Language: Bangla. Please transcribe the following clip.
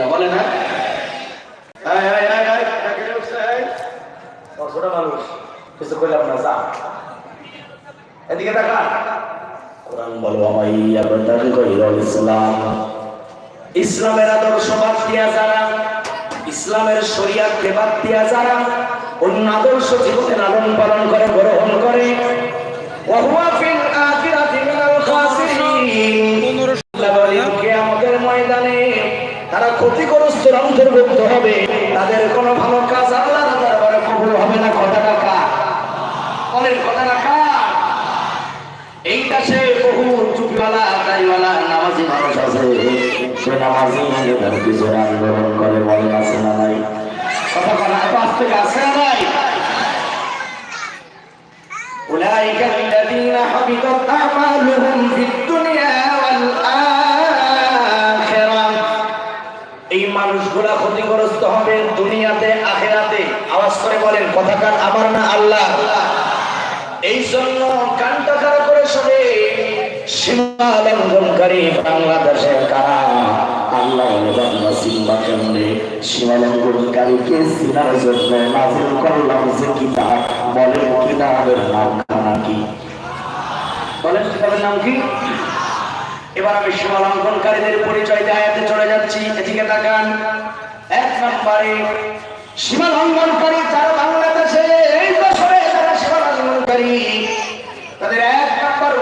কিনা বলে না? ছোট মানুষ কিছু করলাম না যা। এদিকে দেখা। কোরআন বলো ইসলাম? ইসলামের আদর্শ বাদ দিয়া যারা ইসলামের শরিয়াতকে বাদ দিয়া যারা অন্য আদর্শ জীবনে লালন পালন করে গ্রহণ ক্ষতিগ্রস্ত অন্তর্ভুক্ত হবে তাদের কোনো ভালো কাজ আল্লাহ দরবারে কবুল হবে না কথা টাকা অনেক কথা টাকা এইটা সে বহু চুপিওয়ালা দাড়িওয়ালা নামাজি মানুষ আছে সে নামাজি তার পিছনে আন্দোলন করে বলে আছে না নাই কথা কথা এত আস্তে আছে না নাই أولئك الذين حبطت أعمالهم في الدنيا মানুষগুলা ক্ষতিগ্রস্ত হবে দুনিয়াতে, আখেরাতে। আওয়াজ করে বলেন, কথাকার আমার না আল্লাহ। এই জন্য কানটা খারাপ করে শোনে সীমা লঙ্ঘনকারী বাংলাদেশের কারা? আল্লাহ সিম্বা কেমনে বলেন কি? এবার আমি সীমালঙ্ঘনকারীদের পরিচয় দেয়াতে চলে যাচ্ছি। এদিকে তাকান। এক নম্বরে সীমালঙ্ঘনকারী যারা বাংলাদেশে এই বছরে যারা সীমালঙ্ঘনকারী তাদের এক নম্বর